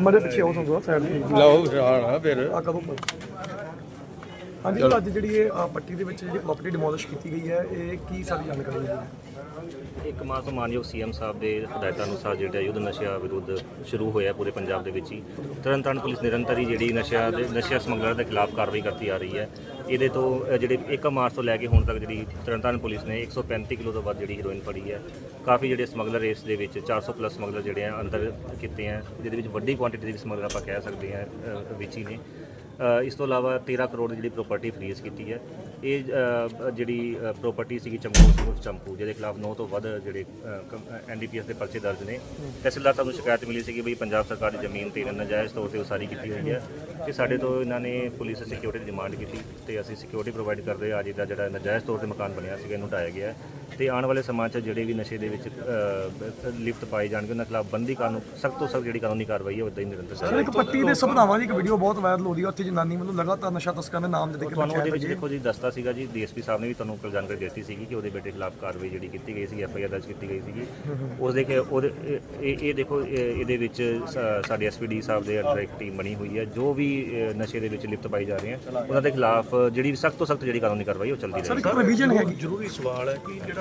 ਮੜੇ ਪਿੱਛੇ ਆਉ ਤੁਹਾਨੂੰ ਸਾਈਡ ਤੇ। ਲਓ ਜਾਣਾ ਫਿਰ। ਆ ਕਦੋਂ ਹਾਂਜੀ ਅੱਜ ਜਿਹੜੀ ਇਹ ਆਹ ਪੱਟੀ ਦੇ ਵਿੱਚ ਜਿਹੜੀ ਪ੍ਰਾਪਰਟੀ ਡਿਮੋਲਿਸ਼ ਕੀਤੀ ਗਈ ਹੈ ਇਹ ਕੀ ਸਾਰੀ ਜਾਣਕਾਰੀ ਹੈ? ਇੱਕ ਮਾਸ ਤੋਂ ਮਾਨਯੋਗ ਸੀਐਮ ਸਾਹਿਬ ਦੇ ਹਦਾਇਤਾਂ ਅਨੁਸਾਰ ਜਿਹੜਾ ਯੁੱਧ ਨਸ਼ਿਆਂ ਵਿਰੁੱਧ ਸ਼ੁਰੂ ਹੋਇਆ ਪੂਰੇ ਪੰਜਾਬ ਦੇ ਵਿੱਚ ਹੀ। ਤਰਨਤਾਰਨ ਪੁਲਿਸ ਨਿਰੰਤਰ ਹੀ ਜਿਹੜੀ ਨਸ਼ਿਆਂ ਦੇ ਨਸ਼ਿਆਂ ਸਮਗਲਰਾਂ ਦੇ ਖਿਲਾਫ ਕਾਰਵਾਈ ਕਰਦੀ ਆ ਰਹੀ ਹੈ। ਇਹਦੇ ਤੋਂ ਅ, ਜਿਹੜੇ 1 ਮਾਰਚ ਤੋਂ ਲੈ ਕੇ ਹੁਣ ਤੱਕ ਜਿਹੜੀ ਤਰਨਤਾਰਨ ਪੁਲਿਸ ਨੇ 135 ਕਿਲੋ ਤੋਂ ਵੱਧ ਜਿਹੜੀ ਹੀਰੋਇਨ ਫੜੀ ਹੈ। ਕਾਫੀ ਜਿਹੜੇ ਸਮਗਲਰ ਇਸ ਦੇ ਵਿੱਚ 400 ਪਲੱਸ ਸਮਗਲਰ ਜਿਹੜੇ ਆ ਅੰਦਰ ਕੀਤੇ ਆ ਜਿਹਦੇ ਵਿੱਚ ਵੱਡੀ ਕੁਆਂਟੀਟੀ ਦੇ ਸਮਗਲਰ ਆਪਾਂ ਕਹਿ ਸਕਦੇ ਆ ਵਿੱਚ ਹੀ ਨੇ। ਇਸ ਤੋਂ ਇਲਾਵਾ 13 ਕਰੋੜ ਦੀ ਜਿਹੜੀ ਪ੍ਰਾਪਰਟੀ ਫਰੀਜ਼ ਕੀਤੀ ਹੈ। ਇਹ ਜਿਹੜੀ ਪ੍ਰਾਪਰਟੀ ਸੀਗੀ ਚੰਪੂ ਸਿੰਘ ਚੰਪੂ, ਜਿਹਦੇ ਖਿਲਾਫ 9 ਤੋਂ ਵੱਧ ਜਿਹੜੇ ਐਨਡੀਪੀਐਸ ਦੇ ਪਰਚੇ ਦਰਜ ਨੇ। ਤਹਿਸੀਲਦਾਰ ਸਾਹਿਬ ਨੂੰ ਸ਼ਿਕਾਇਤ ਮਿਲੀ ਸੀ ਕਿ ਬਈ ਪੰਜਾਬ ਸਰਕਾਰ ਦੀ ਜ਼ਮੀਨ ਤੇ ਇਹਨਾਂ ਨਜਾਇਜ਼ ਤੌਰ ਤੇ ਉਸਾਰੀ ਕੀਤੀ ਹੋਈ ਹੈ ਕਿ ਸਾਡੇ ਤੋਂ ਇਹਨਾਂ ਨੇ ਪੁਲਿਸ ਸਿਕਿਉਰਿਟੀ ਦੀ ਡਿਮਾਂਡ ਕੀਤੀ ਤੇ ਅਸੀਂ ਸਿਕਿਉਰਿਟੀ ਪ੍ਰੋਵਾਈਡ ਕਰਦੇ ਹਾਂ। ਅੱਜ ਦਾ ਜਿਹੜਾ ਨਜਾਇਜ਼ ਤੌਰ ਤੇ ਮਕਾਨ ਬਣਿਆ ਸੀਗਾ, ਇਹਨੂੰ ਢਾਇਆ ਗਿਆ। ਤੇ ਆਉਣ ਵਾਲੇ ਸਮਾਂ 'ਚ ਜਿਹੜੇ ਵੀ ਨਸ਼ੇ ਦੇ ਵਿੱਚ ਲਿਪਤ ਪਾਏ ਜਾਣਗੇ ਉਹਨਾਂ ਖਿਲਾਫ ਬੰਦੀ ਕਾਨੂੰਨ ਸਖਤ ਤੋਂ ਸਖਤ ਜਿਹੜੀ ਕਾਨੂੰਨੀ ਕਾਰਵਾਈ ਹੈ ਉਦਾਂ ਹੀ ਨਿਰੰਤਰ ਸਰ ਇੱਕ ਪੱਟੀ ਦੇ ਸੁਭਾਵਾਂ ਦੀ ਇੱਕ ਵੀਡੀਓ ਬਹੁਤ ਵਾਇਰਲ ਹੋ ਰਹੀ ਹੈ ਉੱਥੇ ਜਨਾਨੀ ਵੱਲੋਂ ਲਗਾਤਾਰ ਨਸ਼ਾ ਤਸਕਰਾਂ ਦੇ ਨਾਮ ਦੇ ਦੇ ਕੇ ਤੁਹਾਨੂੰ ਉਹਦੇ ਵਿੱਚ ਦੇਖੋ ਜੀ ਦੱਸਤਾ ਸੀਗਾ ਜੀ ਡੀਐਸਪੀ ਸਾਹਿਬ ਨੇ ਵੀ ਤੁਹਾਨੂੰ ਕੱਲ ਜਾਣਕਾਰੀ ਦਿੱਤੀ ਸੀਗੀ ਕਿ ਉਹਦੇ ਬੇਟੇ ਖਿਲਾਫ ਕਾਰਵਾਈ ਜਿਹੜੀ ਕੀਤੀ ਗਈ ਸੀ ਐਫਆਈਆਰ ਦਰਜ ਕੀਤੀ ਗਈ ਸੀਗੀ। ਉਸ ਦੇ ਕੇ ਉਹਦੇ ਇਹ- ਦੇਖੋ ਇਹ- ਇਹਦੇ ਵਿੱਚ ਸਾਡੇ ਐਸਪੀਡੀ ਸਾਹਿਬ ਦੇ ਅੰਡਰ ਇੱਕ ਟੀਮ ਬਣੀ ਹੋਈ ਹੈ ਜੋ ਵੀ ਨਸ਼ੇ ਦੇ ਵਿੱਚ ਲਿਪਤ ਪਾਈ ਜਾ ਰਹੇ ਆ ਉਹਨਾਂ ਦੇ ਖਿਲਾਫ ਜਿਹੜੀ ਸਖਤ ਤੋਂ ਸਖਤ ਜਿਹੜੀ ਕਾਨੂੰਨੀ ਕਾਰਵਾਈ ਉਹ ਚੱਲਦੀ ਸਰ ਰਹੇਗੀ। ਇੱਕ ਪ੍ਰੋਵੀਜ਼ਨ ਹੈਗੀ। ਜ਼ਰੂਰੀ ਸਵਾਲ ਹੈ ਕਿ ਜਿਹੜਾ